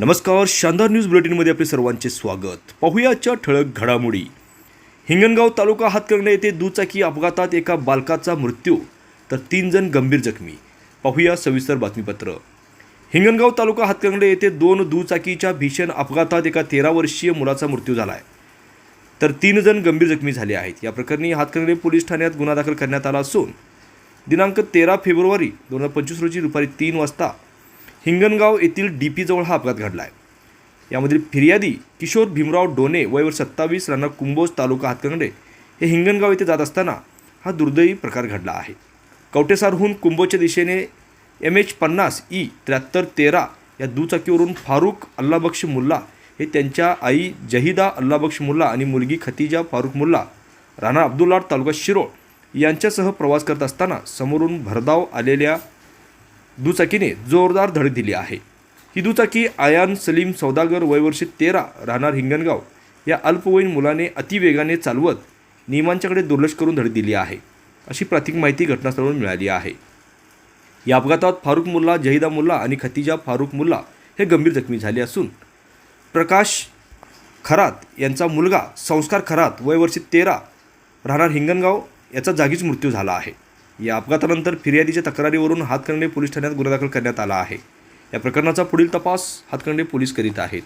नमस्कार शानदार न्यूज बुलेटिनमध्ये आपले सर्वांचे स्वागत. पाहुयाच्या ठळक घडामोडी. हिंगणगाव तालुका हातकंगणे येथे दुचाकी अपघातात एका बालकाचा मृत्यू तर तीन जण गंभीर जखमी. पाहूया सविस्तर बातमीपत्र. हिंगणगाव तालुका हातकंगणे येथे दोन दुचाकीच्या भीषण अपघातात एका तेरा वर्षीय मुलाचा मृत्यू झाला आहे तर तीन जण गंभीर जखमी झाले आहेत. या प्रकरणी हातकंगणे पोलीस ठाण्यात गुन्हा दाखल करण्यात आला असून दिनांक तेरा फेब्रुवारी दोन हजार पंचवीस रोजी दुपारी तीन वाजता हिंगणगाव येथील डी पीजवळ हा अपघात घडला आहे यामधील फिर्यादी किशोर भीमराव डोने वयवर सत्तावीस राणा कुंभोज तालुका हातकंगडे हे हिंगणगाव येथे जात असताना हा दुर्दैवी प्रकार घडला आहे. कवटेसारहून कुंभोजच्या दिशेने एम एच पन्नास ई त्र्याहत्तर तेरा या दुचाकीवरून फारुख अल्लाबक्ष मुल्ला हे त्यांच्या आई जहिदा अल्लाबक्ष मुल्ला आणि मुलगी खतिजा फारुख मुल्ला राणा अब्दुल्लाड तालुका शिरोळ यांच्यासह प्रवास करत असताना समोरून भरधाव आलेल्या दुचाकीने जोरदार धडक दिली आहे. ही दुचाकी आयान सलीम सौदागर वयवर्षी तेरा राहणार हिंगणगाव या अल्पवयीन मुलाने अतिवेगाने चालवत नियमांच्याकडे दुर्लक्ष करून धडक दिली आहे अशी प्राथमिक माहिती घटनास्थळावरून मिळाली आहे. या अपघातात फारुख मुल्ला जहिदा मुल्ला आणि खतिजा फारुख मुल्ला हे गंभीर जखमी झाले असून प्रकाश खरात यांचा मुलगा संस्कार खरात वयवर्षी तेरा राहणार हिंगणगाव याचा जागीच मृत्यू झाला आहे. या अपघातानंतर फिर्यादीच्या तक्रारीवरून हातकंडे पोलीस ठाण्यात गुन्हा दाखल करण्यात आला आहे. या प्रकरणाचा पुढील तपास हातकंडे पोलीस करीत आहेत.